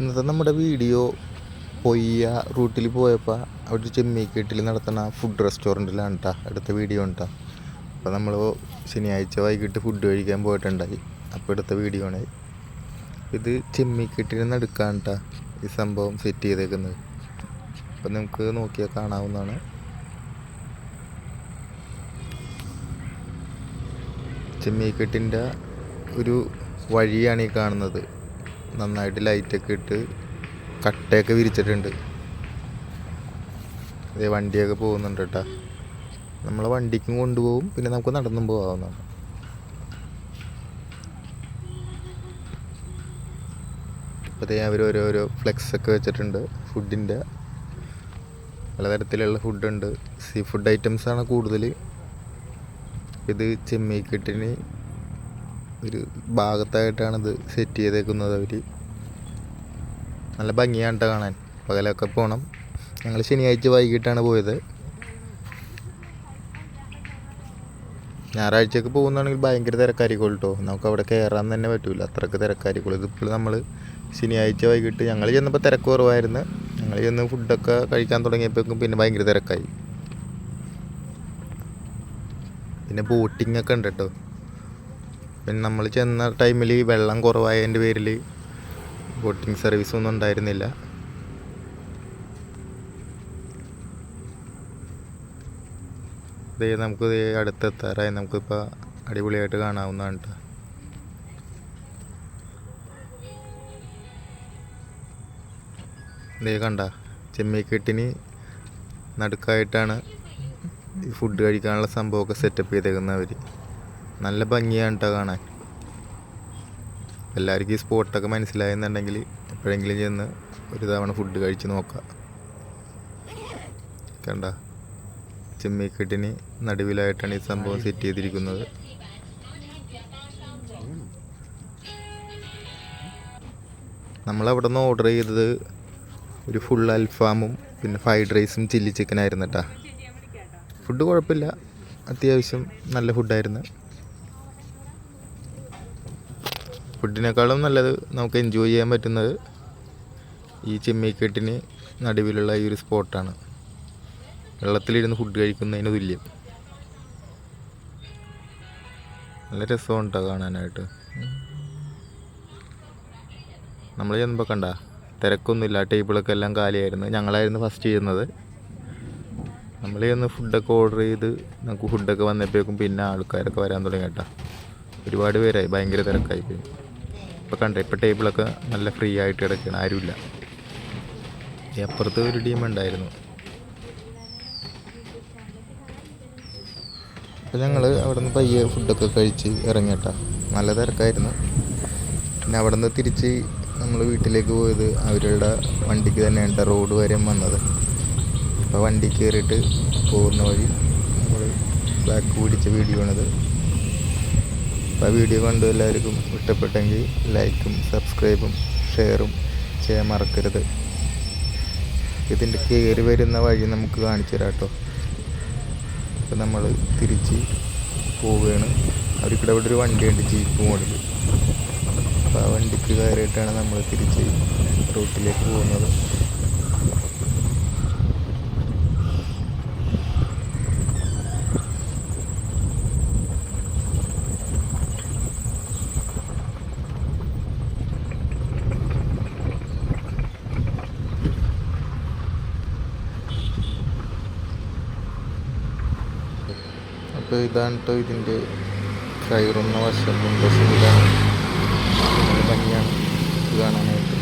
ഇന്നത്തെ നമ്മുടെ വീഡിയോ പൊയ്യ റൂട്ടിൽ പോയപ്പോൾ അവിടെ ചെമ്മീക്കെട്ടിൽ നടത്തുന്ന ഫുഡ് റെസ്റ്റോറന്റിലാണ് കേട്ടോ അടുത്ത വീഡിയോ ഉണ്ടാ അപ്പോൾ നമ്മൾ ശനിയാഴ്ച വൈകിട്ട് ഫുഡ് കഴിക്കാൻ പോയിട്ടുണ്ടായി. അപ്പോൾ എടുത്ത വീഡിയോ ആണ്. ഇത് ചെമ്മീക്കെട്ടിന് നടുക്കാൻ കേട്ടോ ഈ സംഭവം സെറ്റ് ചെയ്തേക്കുന്നത്. അപ്പോൾ നമുക്ക് നോക്കിയാൽ കാണാവുന്നതാണ്. ചെമ്മീക്കെട്ടിന്റെ ഒരു വഴിയാണ് ഈ കാണുന്നത്. നന്നായിട്ട് ലൈറ്റൊക്കെ ഇട്ട് കട്ടയൊക്കെ വിരിച്ചിട്ടുണ്ട്. അതേ വണ്ടിയൊക്കെ പോകുന്നുണ്ട് കേട്ടോ. നമ്മളെ വണ്ടിക്കും കൊണ്ടുപോകും പിന്നെ നമുക്ക് നടന്നും പോകാവുന്നതാണ്. അപ്പോഴത്തേ അവർ ഓരോരോ ഫ്ലെക്സൊക്കെ വെച്ചിട്ടുണ്ട് ഫുഡിന്റെ. പലതരത്തിലുള്ള ഫുഡുണ്ട്. സീ ഫുഡ് ഐറ്റംസാണ് കൂടുതൽ ഇത് ചെമ്മീക്കെട്ടിന് ഒരു ഭാഗത്തായിട്ടാണ് ഇത് സെറ്റ് ചെയ്തേക്കുന്നത് അവർ നല്ല ഭംഗിയാണ് കേട്ടോ കാണാൻ. പകലൊക്കെ പോകണം ഞങ്ങൾ ശനിയാഴ്ച വൈകിട്ടാണ് പോയത്. ഞായറാഴ്ചയൊക്കെ പോകുന്നതാണെങ്കിൽ ഭയങ്കര തിരക്കായിരിക്കും കേട്ടോ നമുക്ക് അവിടെ കയറാൻ തന്നെ പറ്റില്ല അത്രയ്ക്ക് തിരക്കായിരിക്കും ഇതിപ്പോൾ നമ്മൾ ശനിയാഴ്ച വൈകിട്ട് ഞങ്ങൾ ചെന്നപ്പോൾ തിരക്ക് കുറവായിരുന്നു. ഞങ്ങൾ ചെന്ന് ഫുഡൊക്കെ കഴിക്കാൻ തുടങ്ങിയപ്പോഴേക്കും പിന്നെ ഭയങ്കര തിരക്കായി. പിന്നെ ബോട്ടിംഗ് ഒക്കെ ഉണ്ട് കേട്ടോ പിന്നെ നമ്മൾ ചെന്ന ടൈമിൽ വെള്ളം കുറവായതിന്റെ പേരിൽ ബോട്ടിംഗ് സർവീസ് ഒന്നും ഉണ്ടായിരുന്നില്ല. ദേ നമുക്ക് അടുത്ത് അടുത്തെത്താറായി. നമുക്കിപ്പോൾ അടിപൊളിയായിട്ട് കാണാവുന്നതാണ് കേട്ടോ ദേ കണ്ട ചെമ്മീക്കെട്ടിന് നടുക്കായിട്ടാണ് ഈ ഫുഡ് കഴിക്കാനുള്ള സംഭവമൊക്കെ സെറ്റപ്പ് ചെയ്തേക്കുന്നവർ നല്ല ഭംഗിയാണ് കേട്ടോ കാണാൻ. എല്ലാവർക്കും ഈ സ്പോട്ടൊക്കെ മനസ്സിലായെന്നുണ്ടെങ്കിൽ എപ്പോഴെങ്കിലും ചെന്ന് ഒരു തവണ ഫുഡ് കഴിച്ച് നോക്കാം. കണ്ട? ചെമ്മീക്കെട്ടിന് നടുവിലായിട്ടാണ് ഈ സംഭവം സെറ്റ് ചെയ്തിരിക്കുന്നത്. നമ്മളവിടെ നിന്ന് ഓർഡർ ചെയ്തത് ഒരു ഫുൾ അൽഫാമും പിന്നെ ഫ്രൈഡ് റൈസും ചില്ലി ചിക്കനായിരുന്നു കേട്ടോ ഫുഡ് കുഴപ്പമില്ല. അത്യാവശ്യം നല്ല ഫുഡായിരുന്നു ഫുഡിനേക്കാളും നല്ലത് നമുക്ക് എൻജോയ് ചെയ്യാൻ പറ്റുന്നത് ഈ ചെമ്മീക്കെട്ടിന് നടുവിലുള്ള ഈ ഒരു സ്പോട്ടാണ്. വെള്ളത്തിലിരുന്ന് ഫുഡ് കഴിക്കുന്നതിന് തുല്യം. നല്ല രസമുണ്ടോ കാണാനായിട്ട്? നമ്മൾ ചെന്നപ്പോൾ കണ്ട തിരക്കൊന്നുമില്ല ടേബിളൊക്കെ എല്ലാം കാലിയായിരുന്നു. ഞങ്ങളായിരുന്നു ഫസ്റ്റ് ചെയ്യുന്നത്. നമ്മൾ ചെന്ന് ഫുഡൊക്കെ ഓർഡർ ചെയ്ത് നമുക്ക് ഫുഡൊക്കെ വന്നപ്പോഴേക്കും പിന്നെ ആൾക്കാരൊക്കെ വരാൻ തുടങ്ങി കേട്ടോ. ഒരുപാട് പേരായി ഭയങ്കര തിരക്കായി പോയി. ഇപ്പോൾ കണ്ട ഇപ്പോൾ ടേബിളൊക്കെ നല്ല ഫ്രീ ആയിട്ട് കിടക്കുകയാണ് ആരുമില്ല. അപ്പുറത്ത് ഒരു ടീം ഉണ്ടായിരുന്നു. അപ്പോൾ ഞങ്ങൾ അവിടെ നിന്ന് പയ്യെ ഫുഡൊക്കെ കഴിച്ച് ഇറങ്ങിയിട്ടാ. നല്ല തിരക്കായിരുന്നു. പിന്നെ അവിടെ നിന്ന് തിരിച്ച് നമ്മൾ വീട്ടിലേക്ക് പോയത് അവരുടെ വണ്ടിക്ക് തന്നെയാണ് റോഡ് വരെ വന്നത്. അപ്പോൾ വണ്ടി കയറിയിട്ട് പോകുന്ന വഴി നമ്മൾ ബാക്ക് പിടിച്ച വീഡിയോ ആണിത്. അപ്പോൾ ആ വീഡിയോ കണ്ടു എല്ലാവർക്കും ഇഷ്ടപ്പെട്ടെങ്കിൽ ലൈക്കും സബ്സ്ക്രൈബും ഷെയറും ചെയ്യാൻ മറക്കരുത്. ഇതിന്റെ കയറി വരുന്ന വഴി നമുക്ക് കാണിച്ചു തരാം കേട്ടോ. അപ്പോൾ നമ്മൾ തിരിച്ച് പോവുകയാണ്. അവർക്കിടെ അവിടെ ഒരു വണ്ടിയുണ്ട് ജീപ്പ് മോഡൽ അപ്പോൾ ആ വണ്ടിക്ക് കയറിയിട്ടാണ് നമ്മൾ തിരിച്ച് റൂട്ടിലേക്ക് പോകുന്നത്. അപ്പോൾ ഇതാണ് കേട്ടോ ഇതിന്റെ കയറുന്ന വശം. മുൻവശം ഇതാണ് ഭംഗിയാണ്. ഇത് കാണാനായിട്ട്.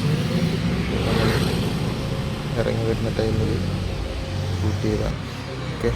ഇറങ്ങി വരുന്ന ടൈമിൽ ഷൂട്ട് ചെയ്താണ് ഓക്കെ